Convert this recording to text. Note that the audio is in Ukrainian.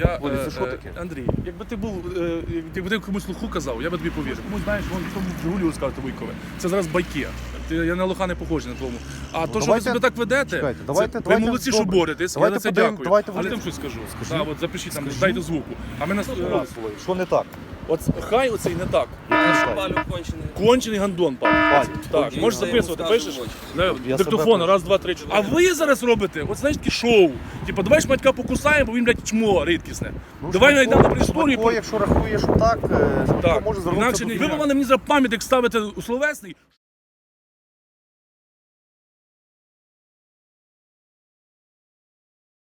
Я, Вулиця, це що е, таке? Андрій, якби ти був, е, якби ти комусь луху казав, я би тобі повірив. Комусь знаєш, вон тому Жигулі розказати Вуйкове. Це зараз байки. Ти, я на лоха не похожий на тому. А то, що ви давайте- себе так ведете, чекайте, це, давайте- ви давайте молодці, що добре. боретесь, я Давайте за це подаємо- дякую. давайте Але я вам щось скажу. Скажи. Да, от запишіть там, дайте звуку. А ми нас... Раз, Що не так? От хай оцей не так. Палю кончений. Кончений гандон, пан. Так, можеш записувати, пишеш? в очі. Да, Диктофон, раз, два, три, чотири. А ви зараз робите, от знаєш, таке шоу. Типа, давай шматька покусаємо, бо він, блядь, чмо рідкісне. давай знайдемо при історії. Шматко, якщо рахуєш так, е, Так, може інакше звернутися не. Ви мене. мене мені за пам'ятник ставите у словесний.